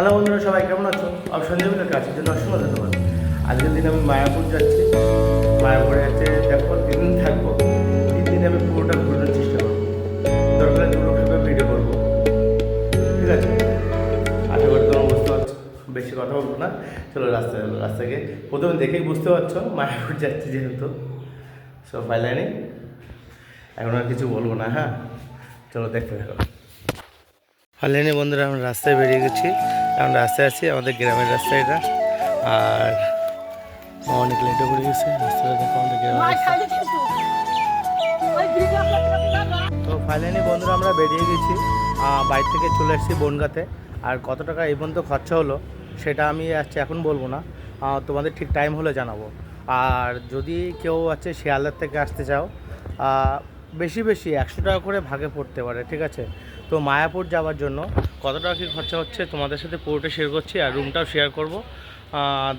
Hello বন্ধুরা, সবাই কেমন আছো? আমি সঞ্জীবের কাছে জন্য অসংখ্য ধন্যবাদ। আজকের দিন আমি মায়াপুর যাচ্ছি। মায়াপুরে যাচ্ছে দেখো তিন দিন থাকব। তিন দিন আমি পুরোটা ঘোরানোর চেষ্টা করব। দরকার দুটো ভেবে ভিডিও করব। ঠিক আছে? আশা করি তোমার বুঝতে পারছ বেশি কথা বলব না। চলো রাস্তায় রাস্তাকে প্রথমে দেখেই বুঝতে পারছ, মায়াপুর যাচ্ছি যেহেতু। সব ফাইলাইনি এখন আর কিছু বলব না হ্যাঁ? চলো দেখতে থাকো। ফাইলাইনি বন্ধুরা, আমরা রাস্তায় বেরিয়ে গেছি। এখন রাস্তায় আছি আমাদের গ্রামের রাস্তা এটা। আর অনেক লেটে পড়ে গেছে রাস্তাটা দেখো আমাদের গ্রামের তো ফাইনালি বন্ধুরা আমরা বেরিয়ে গেছি আহ, বাড়ি থেকে চলে এসেছি বনগাতে। আর কত টাকা এই পর্যন্ত খরচা হলো সেটা আমি আজকে এখন বলব না। তোমাদের ঠিক টাইম হলে জানাব। আর যদি কেউ আছে শিয়ালদার থেকে আসতে চাও বেশি বেশি একশো টাকা করে ভাগে পড়তে পারে, ঠিক আছে? তো মায়াপুর যাওয়ার জন্য কত টাকা কী খরচা হচ্ছে তোমাদের সাথে পুরোটা শেয়ার করছি আর রুমটাও শেয়ার করব।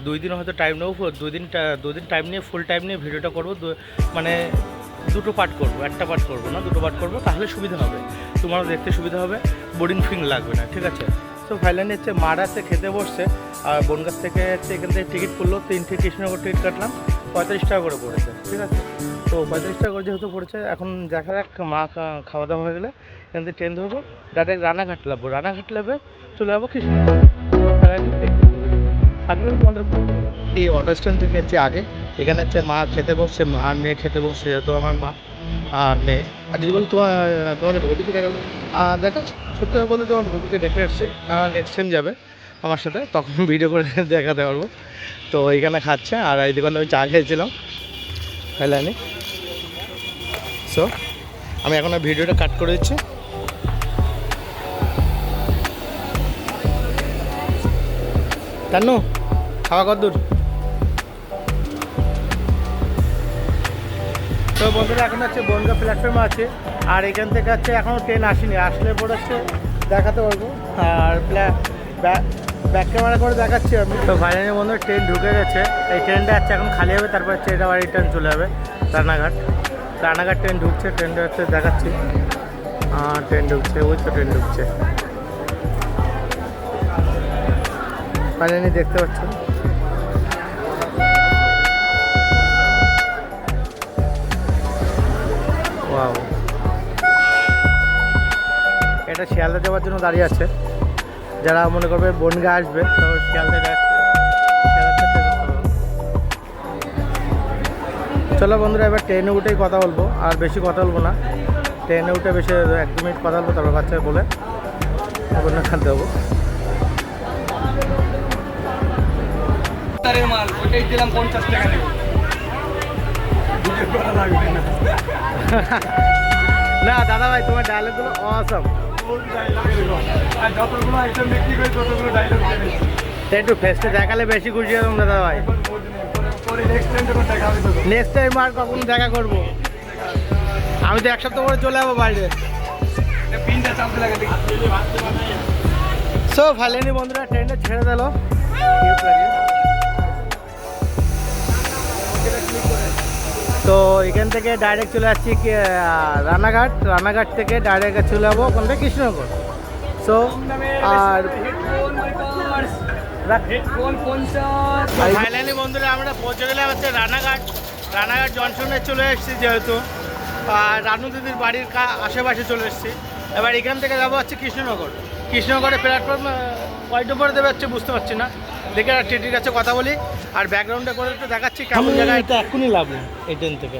দুই দিন হয়তো টাইম নেব দুই দিন দুই দিন টাইম নিয়ে ফুল টাইম নিয়ে ভিডিওটা করব মানে দুটো পার্ট করব, একটা পার্ট করব না, দুটো পার্ট করব, তাহলে সুবিধা হবে। তোমারও দেখতে সুবিধা হবে বোরিং ফিং লাগবে না, ঠিক আছে? তো ফাইনালি হচ্ছে মারা হচ্ছে খেতে বসছে, আর বনগাছ থেকে হচ্ছে এখান থেকে টিকিট পড়ল তিনটে কৃষ্ণনগর টিকিট কাটলাম। পঁয়তাল্লিশ টাকা করে পড়েছে, ঠিক আছে? তো পঁয়তাল্লিশ টাকা করে যেহেতু পড়েছে, এখন দেখা যাক মা খাওয়া দাওয়া হয়ে গেলে এখান থেকে ট্রেন ধরবো ডাইরেক্ট রানাঘাট লাগবো রানাঘাট লাভে চলে যাব কৃষ্ণনগর থাকবে এই অটো স্ট্যান্ড থেকে হচ্ছে আগে। এখানে হচ্ছে মা খেতে বসছে, মা আর মেয়ে খেতে বসছে, যেহেতু আমার মা আর মেয়ে। আর যদি বল তোমার তোমাদের ভবিকে দেখা দেখা, সত্যি বলতে তোমার ভবিকে দেখে এসছে। নেক্সট টাইম যাবে। আমার সাথে, তখন ভিডিও করে দেখাতে পারব। তো এইখানে খাচ্ছে, আর এই দোকানে আমি চা খেয়েছিলাম। খাইলানি সো আমি এখন ভিডিওটা কাট করে দিচ্ছি। তান্নু খাওয়া কত তো বন্ধুরা, এখন হচ্ছে বনগা প্ল্যাটফর্মে আছে, আর এখান থেকে হচ্ছে এখনও ট্রেন আসেনি। আসলে পরে দেখাতে পারব। আর ব্যাক ক্যামেরা করে দেখাচ্ছি আমি। তো ফাইনালি বন্ধু ট্রেন ঢুকে গেছে। এই ট্রেনটা হচ্ছে এখন খালি হবে, তারপর হচ্ছে এটা বাড়ি ট্রেন চলে যাবে, রানাঘাট। রানাঘাট ট্রেন ঢুকছে ট্রেনটা হচ্ছে দেখাচ্ছি। ট্রেন ঢুকছে, ওই তো ট্রেন ঢুকছে। ফাইনালি দেখতে পাচ্ছেন এটা শিয়ালদা যাওয়ার জন্য দাঁড়িয়ে আছে। যারা মনে করবে বনগা আসবে তো শিয়ালদা চলো বন্ধুরা এবার ট্রেনে উঠেই কথা বলব আর বেশি কথা বলব না। ট্রেনে উঠে বেশি এক দু মিনিট কথা বলব তারপর বাচ্চাকে বলে টাকা নেব না দাদা ভাই তোমার ডায়লগগুলো অসম যতগুলো আইটেম বিক্রি করি ততগুলো একটু ফেসটা দেখালে বেশি খুশি হতাম দাদা ভাই নেক্সট টাইম আর কখন দেখা করব। আমি তো এক সপ্তাহ পরে চলে যাব বাইরে। সো ফাইনালি বন্ধুরা ট্রেনটা ছেড়ে দিল। তো এখান থেকে ডাইরেক্ট চলে আসছি রানাঘাট। রানাঘাট থেকে ডাইরেক্ট চলে যাব ওখান থেকে কৃষ্ণনগর। সো আর ফাইনালি বন্ধুরা, আমরা পৌঁছে গেলাম হচ্ছে রানাঘাট। রানাঘাট জনসনে চলে এসেছি যেহেতু। আর রানু দিদির বাড়ির আশেপাশে চলে এসেছি। এবার এখান থেকে যাব হচ্ছে কৃষ্ণনগর। কৃষ্ণনগরে প্ল্যাটফর্ম কয় নম্বরে দেবে হচ্ছে বুঝতে পারছি না। দেখে আর টিটির কাছে কথা বলি আর ব্যাকগ্রাউন্ডে করে একটু দেখাচ্ছি কেমন জায়গায় এটা এখনই লাভ এই ট্রেন থেকে।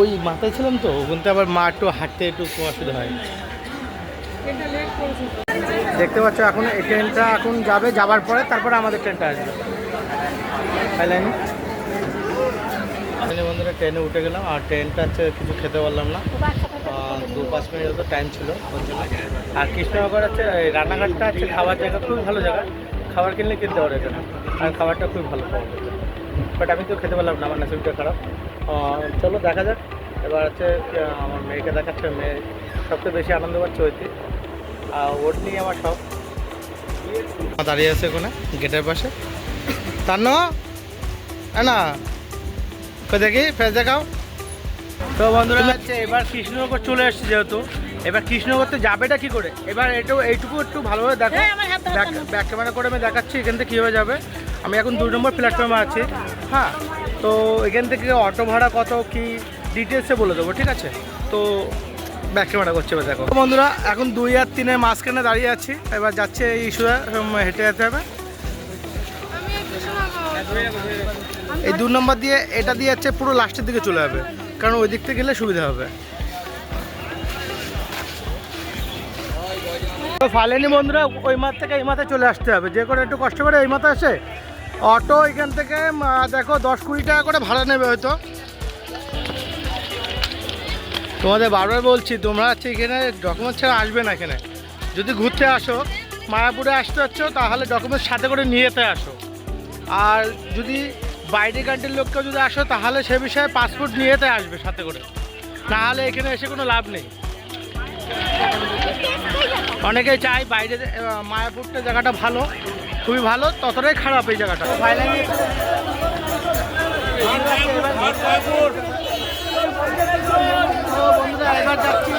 ওই মাথায় ছিলাম তো ওখান আবার মা একটু হাঁটতে একটু অসুবিধা হয়। দেখতে পাচ্ছ এখন এই ট্রেনটা এখন যাবে যাবার পরে তারপরে আমাদের ট্রেনটা আসবে। বন্ধুরা ট্রেনে উঠে গেলাম আর ট্রেনটা হচ্ছে কিছু খেতে পারলাম না। দু পাঁচ মিনিট তো টাইম ছিল। আর কৃষ্ণনগর এই রান্নাঘাটটা হচ্ছে খাবার জায়গা, খুবই ভালো জায়গা। খাবার কিনলে কিনতে পারে এখানে। আর খাবারটা খুবই ভালো পাওয়া বাট আমি তো খেতে পারলাম না, আমার নাসিবটা খারাপ। চলো দেখা যাক। এবার হচ্ছে আমার মেয়েকে দেখাচ্ছে, মেয়ে সবচেয়ে বেশি আনন্দ পাচ্ছে ওইটি আর ওর নিয়ে আমার সব। দাঁড়িয়ে আছে ওখানে, গেটের পাশে। তার ন দেখি ফেস দেখাও। তো বন্ধুরা হচ্ছে এবার কৃষ্ণনগর চলে এসেছি যেহেতু। এবার কৃষ্ণগড়তে যাবেটা কি করে? এবার এটাও এইটুকু একটু ভালোভাবে দেখো। হ্যাঁ, ব্যাক ক্যামেরা করে আমি দেখাচ্ছি এখান থেকে কীভাবে যাবে। আমি এখন দুই নম্বর প্ল্যাটফর্মে আছি। হ্যাঁ তো এখান থেকে অটো ভাড়া কত কি ডিটেলসে বলে দেবো ঠিক আছে? তো ব্যাক ক্যামেরা করছে এবার দেখো। তো বন্ধুরা এখন দুই আর তিনের মাঝখানে দাঁড়িয়ে আছি। এবার যাচ্ছে এই ইস্যুয়ে হেঁটে যেতে হবে। এই দু নম্বর দিয়ে এটা দিয়ে যাচ্ছে পুরো লাস্টের দিকে চলে যাবে। কারণ ওই দিক থেকে গেলে সুবিধা হবে। তো ফালেনি বন্ধুরা, ওই মাঠ থেকে এই মাথে চলে আসতে হবে। যে করে একটু কষ্ট করে এই মাথা আসে অটো এখান থেকে দেখো, দশ কুড়ি টাকা করে ভাড়া নেবে হয়তো। তোমাদের বারবার বলছি, তোমরা হচ্ছে এখানে ডকুমেন্টস ছাড়া আসবে না এখানে। যদি ঘুরতে আসো, মায়াপুরে আসতে হচ্ছ তাহলে ডকুমেন্টস সাথে করে নিয়ে যেতে আসো। আর যদি বাইরে কান্ট্রির লোককেও যদি আসো তাহলে সে বিষয়ে পাসপোর্ট নিয়ে যেতে আসবে সাথে করে। নাহলে এখানে এসে কোনো লাভ নেই। অনেকেই চায় বাইরে মায়াপুরটা জায়গাটা ভালো খুবই ভালো ততটাই খারাপ এই জায়গাটা। ফাইনালি বন্ধুরা এবার যাচ্ছি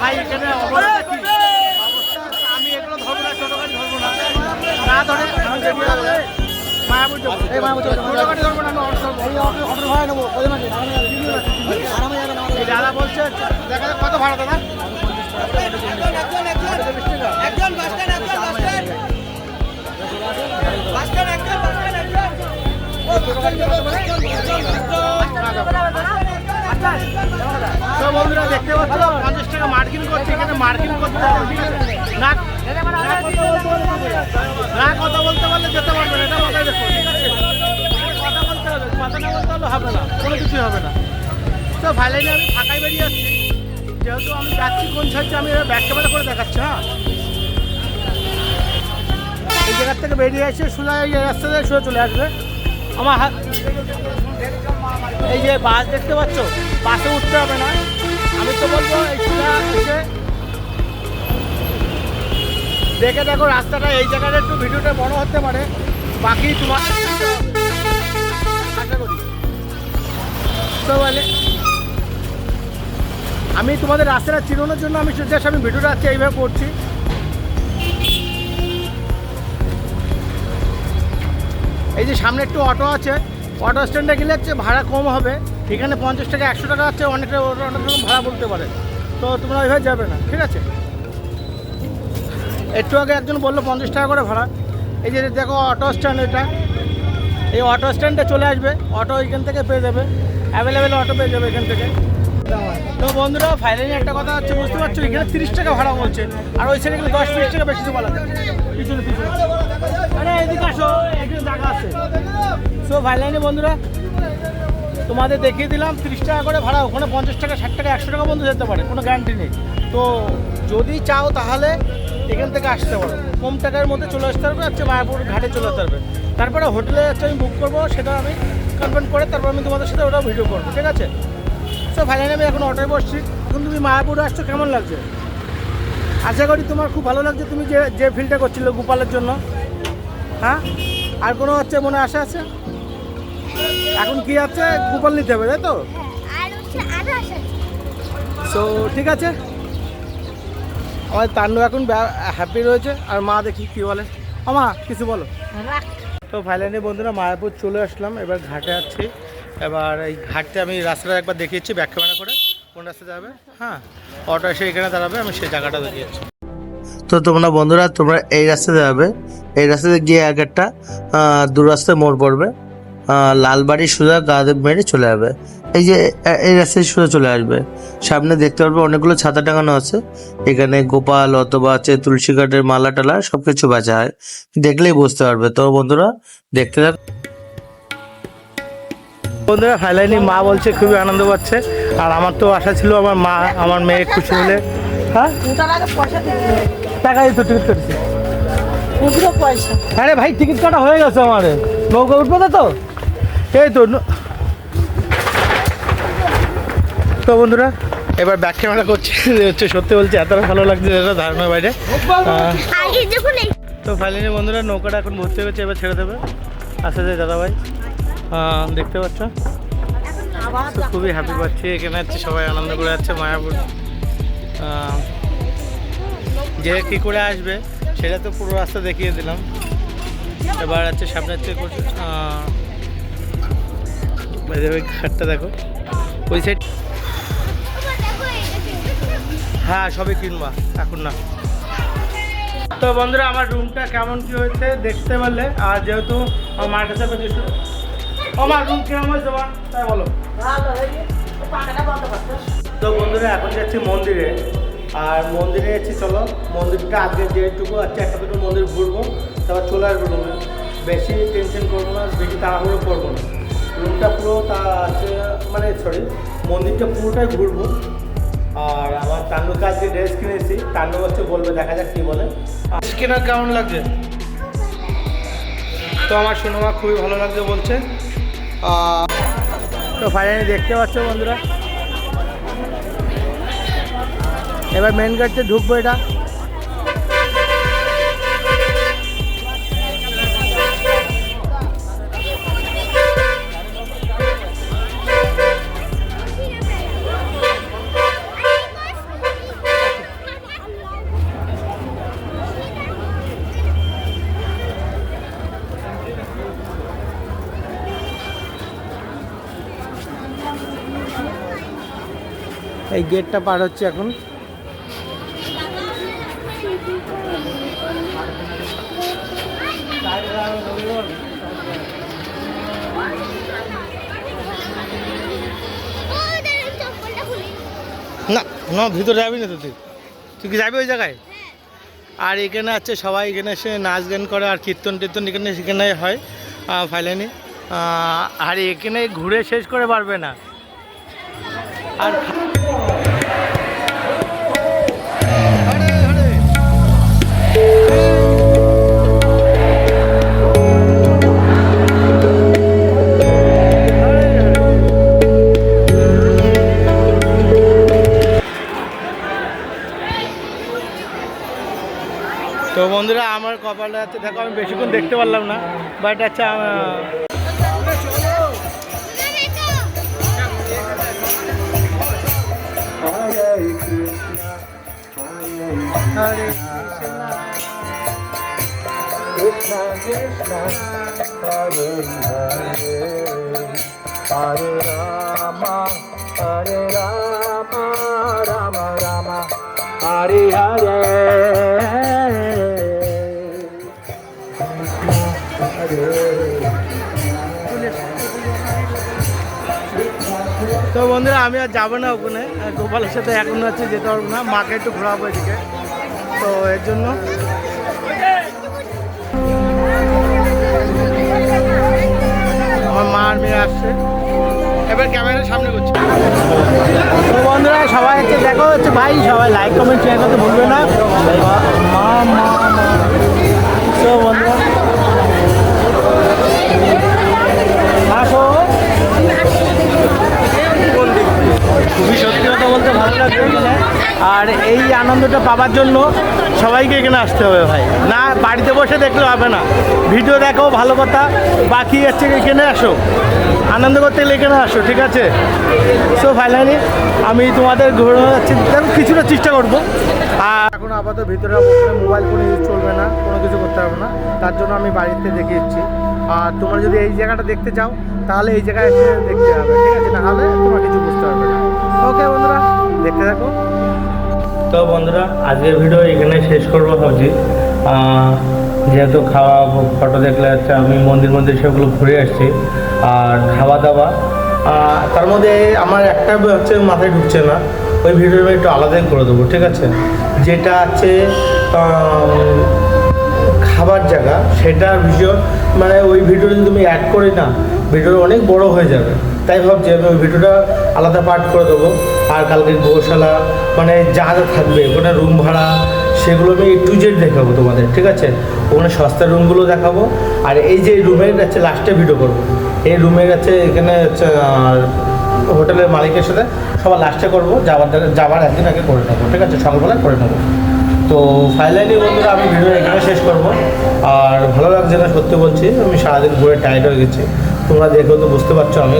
ভাই এখানে অবস্থা কি? অবস্থা আমি এগুলো ধরবো না ছোটো গাড়ি ধরবো না না ধরে মায়াপুর এই মায়াপুর ধরবো ভাড়া নেব দাদা বলছে দেখা কত ভাড়া দাদা একজন বাস একজন বাস স্ট্যান্ড একজন বাস একজন তো বন্ধুরা দেখতে পাচ্ছ পঞ্চাশ টাকা মার্কিং করছে এখানে মার্কিং করতে না না, কথা বলতে পারলে যেতে পারবে না, এটা মাথায় দেখো কথা বলতে হবে, কথা না বলতে হবে না, কোনো কিছুই হবে না। তো ফাইনালি আমি ফাঁকাই বেরিয়ে যাচ্ছি যেহেতু আমি যাচ্ছি কোন সাইডে আমি ব্যাক ক্যামেরা করে দেখাচ্ছি হ্যাঁ? এই জায়গার থেকে বেরিয়ে এসে সোজা এই রাস্তা দিয়ে সোজা চলে আসবে। আমার হাত এই যে বাস দেখতে পাচ্ছ? বাসে উঠতে হবে না। আমি তো বলব, এই সোজা এসে দেখে দেখো রাস্তাটা, এই জায়গাটা একটু ভিডিওটা বড় হতে পারে। বাকি তোমার আশা তো বলে, আমি তোমাদের রাস্তাটা চিনোনোর জন্য আমি জাস্ট আমি ভিডিওটা আজকে এইভাবে করছি। এই যে সামনে একটু অটো আছে, অটো স্ট্যান্ডে গেলে হচ্ছে ভাড়া কম হবে। এখানে পঞ্চাশ টাকা, একশো টাকা আছে অনেকটা অনেক রকম ভাড়া বলতে পারে। তো তোমরা ওইভাবে যাবে না, ঠিক আছে? একটু আগে একজন বলল পঞ্চাশ টাকা করে ভাড়া। এই যে দেখো অটো স্ট্যান্ড এটা। এই অটো স্ট্যান্ডে চলে আসবে। অটো এখান থেকে পেয়ে যাবে। অ্যাভেলেবেল অটো পেয়ে যাবে এখান থেকে। তো বন্ধুরা ফাইনালি একটা কথা হচ্ছে, বুঝতে পারছ? এখানে তিরিশ টাকা ভাড়া বলছে। আর ওই সাইডে গেলে দশ টাকা বেশি তো বলা পিছনে এদিকে আসো, এখানে আছে। সো ফাইনালি বন্ধুরা, তোমাদের দেখিয়ে দিলাম, তিরিশ টাকা করে ভাড়া। ওখানে পঞ্চাশ টাকা, ষাট টাকা, একশো টাকা বন্ধু যেতে পারে, কোনো গ্যারান্টি নেই। তো যদি চাও তাহলে এখান থেকে আসতে পারো। কম টাকার মধ্যে চলে আসতে পারবে হচ্ছে মায়াপুর ঘাটে চলে আসতে পারবে। তারপরে হোটেলে হচ্ছে আমি বুক করব সেটা আমি কনফার্ম করে তারপর আমি তোমাদের সাথে ওটা ভিডিও করব ঠিক আছে? সো ফাইনালি আমি এখন অটোয় বসছি। এখন তুমি মায়াপুরে আসছো কেমন লাগছে? আশা করি তোমার খুব ভালো লাগছে তুমি যে যে ফিলটা করছিলে গোপালের জন্য। হ্যাঁ? আর কোনো হচ্ছে মনে আশা আছে? এখন কি আছে? গোপাল নিতে হবে তাই তো? সো ঠিক আছে? আমাদের তান্ডু এখন হ্যাপি রয়েছে আর মা দেখি কি বলে। ও মা কিছু বলো। তো ফাইনালি বন্ধুরা মায়াপুর চলে আসলাম এবার ঘাটে আছি। এবার এই ঘাটতে আমি রাস্তাটা একবার দেখিয়েছি ব্যাক ক্যামেরা করে। কোন রাস্তা যাবে? হ্যাঁ অটো এসে এখানে দাঁড়াবে আমি সেই জায়গাটা দেখিয়েছি। তো তোমরা বন্ধুরা তোমরা এই রাস্তাতে যাবে। এই রাস্তাতে গিয়ে এক একটা দু রাস্তায় মোড় পড়বে। লালবাড়ি সোজা গাদে মেরে চলে যাবে। এই যে এই রাস্তায় সোজা চলে আসবে। সামনে দেখতে পারবে অনেকগুলো ছাতা টাঙানো আছে। এখানে গোপাল অথবা আছে তুলসী কাঠের মালা টালা সবকিছু বেচা হয়। দেখলেই বুঝতে পারবে। তো বন্ধুরা দেখতে থাক। বন্ধুরা ফাইনালি মা বলছে খুবই আনন্দ পাচ্ছে। আর আমার তো আশা ছিল আমার মা আমার মেয়ে খুশি হলে। হ্যাঁ? পয়সা দিতে টিকিট কেটেছি। আরে ভাই টিকিট কাটা হয়ে গেছে আমার। নৌকা উঠবে না তো? এই তো তো বন্ধুরা এবার ব্যাক ক্যামেরা করছি। হচ্ছে সত্যি বলছি এতটা ভালো লাগছে এটা ধারণার বাইরে। তো ফাইনালি বন্ধুরা নৌকাটা এখন ভর্তি হয়ে গেছে এবার ছেড়ে দেবে। আসতে যায় দাদা ভাই দেখতে পাচ্ছ? তো খুবই হ্যাপি পাচ্ছি। এখানে হচ্ছে সবাই আনন্দ করে যাচ্ছে মায়াপুর। যে কী করে আসবে সেটা তো পুরো রাস্তা দেখিয়ে দিলাম। এবার হচ্ছে সামনে হচ্ছে ঘাটটা দেখো। ওই সাইড হ্যাঁ সবই কিনবা। এখন না। তো বন্ধুরা আমার রুমটা কেমন কি হয়েছে দেখতে পারলে? আর যেহেতু আমার মার কাছে ও রুম কেমন হয়েছে মা? তাই বলো। তো বন্ধুরা এখন যাচ্ছি মন্দিরে। আর মন্দিরে যাচ্ছি চলো। মন্দিরটা আগে যেটুকু আছে একটা দুটো মন্দির ঘুরবো। তারপর চলে আসব রুমে। বেশি টেনশন করব না বেশি তাড়াহুড়ো করব না। রুমটা পুরো তা আছে মানে সরি মন্দিরটা পুরোটাই ঘুরবো। আর আমার তান্ডুকে কাছে ড্রেস কিনেছি। তান্নু হচ্ছে বলবে, দেখা যাক কী বলে। কেনা কেমন লাগছে তো আমার সিনেমা খুবই ভালো লাগছে বলছে। তো ফাইনালি দেখতে পাচ্ছ বন্ধুরা। এবার মেন গেটে ঢুকবো এটা। এই গেটটা পার হচ্ছে এখন। না না ভিতরে যাবি না তো তুই। তুই কি যাবি ওই জায়গায়? আর এখানে আছে সবাই এখানে এসে নাচ গান করে আর কীর্তন টীর্তন এখানে সেখানে হয় ফাইলানি আর এখানে ঘুরে শেষ করে পারবে না। আর তো বন্ধুরা, আমার কপালে আছে, দেখো, আমি বেশিক্ষণ দেখতে পারলাম না বাট আচ্ছা হরে রাম হরে রাম আমি আর যাব না ওখানে। গোপালের সাথে এখন হচ্ছে যেতে পারব না। মাকে একটু ঘোরাবো এদিকে। তো এর জন্য আমার মা আর মেয়ে আসছে। এবার ক্যামেরার সামনে করছি বন্ধুরা, সবাই হচ্ছে দেখো, হচ্ছে ভাই, সবাই লাইক কমেন্ট শেয়ার করতে ভুলবে না। মা মা মা বন্ধুরা খুবই সত্যি কথা বলতে ভালো এখানে আর এই আনন্দটা পাওয়ার জন্য সবাইকে এখানে আসতে হবে ভাই। না, বাড়িতে বসে দেখলে হবে না। ভিডিও দেখো ভালো কথা। বাকি হচ্ছে এখানে আসো। আনন্দ করতে গেলে এখানে আসো, ঠিক আছে? সো ফাইনালি আমি তোমাদের ঘুরে যাচ্ছি দেখো, কিছুটা চেষ্টা করব। আর এখন আপাতত ভিতরে মোবাইল ফোন ইউজ চলবে না, কোনো কিছু করতে হবে না। তার জন্য আমি বাড়িতে দেখে এসেছি আর তোমরা যদি এই জায়গাটা দেখতে চাও, তাহলে এই জায়গায় এসে দেখতে হবে ঠিক আছে? তাহলে তোমরা কিছু বুঝতে পারবে না। ওকে বন্ধুরা, দেখতে থাকো। তো বন্ধুরা, আজকের ভিডিও এখানে শেষ করব ভাবছি। যেহেতু খাওয়া ফটো দেখলে হচ্ছে আমি মন্দির মন্দির সেগুলো ঘুরে আসছি, আর খাওয়া দাওয়া। তার মধ্যে আমার একটা হচ্ছে মাথায় ঢুকছে না, ওই ভিডিওটা একটু আলাদাই করে দেবো, ঠিক আছে? যেটা আছে খাবার জায়গা, সেটার ভিডিও মানে ওই ভিডিও যদি তুমি অ্যাড করি না ভিডিওটা অনেক বড় হয়ে যাবে। তাই ভাবছি আমি ওই ভিডিওটা আলাদা পার্ট করে দেবো। আর কালকে গোশালা মানে যা যা থাকবে, ওখানে রুম ভাড়া, সেগুলো আমি টু জেড দেখাবো তোমাদের, ঠিক আছে? ওখানে সস্তা রুমগুলো দেখাবো। আর এই যে রুমের হচ্ছে লাস্টে ভিডিও করব। এই রুমের হচ্ছে এখানে হচ্ছে হোটেলের মালিকের সাথে সবার লাস্টে করব। যাওয়ার যাওয়ার একদিন আগে করে নেব, ঠিক আছে? সকালবেলায় করে নেব। তো ফাইনালি বন্ধুরা আমি ভিডিও এখানে শেষ করব। আর ভালো লাগছে না সত্যি বলছি, আমি সারাদিন ঘুরে টাইট হয়ে গেছি। তোমরা দেখেও তো, বুঝতে পারছ আমি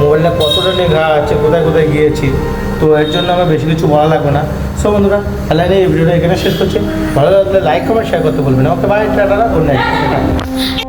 মোবাইলটা কতটা নিয়ে ঘা আছে, কোথায় কোথায় গিয়েছি। তো এর জন্য আমার বেশি কিছু বলা লাগবে না। সো বন্ধুরা তাহলে এই ভিডিওটা এখানে শেষ করছি। ভালো লাগলে লাইক কমেন্ট শেয়ার করতে বলবেন okay bye tata good night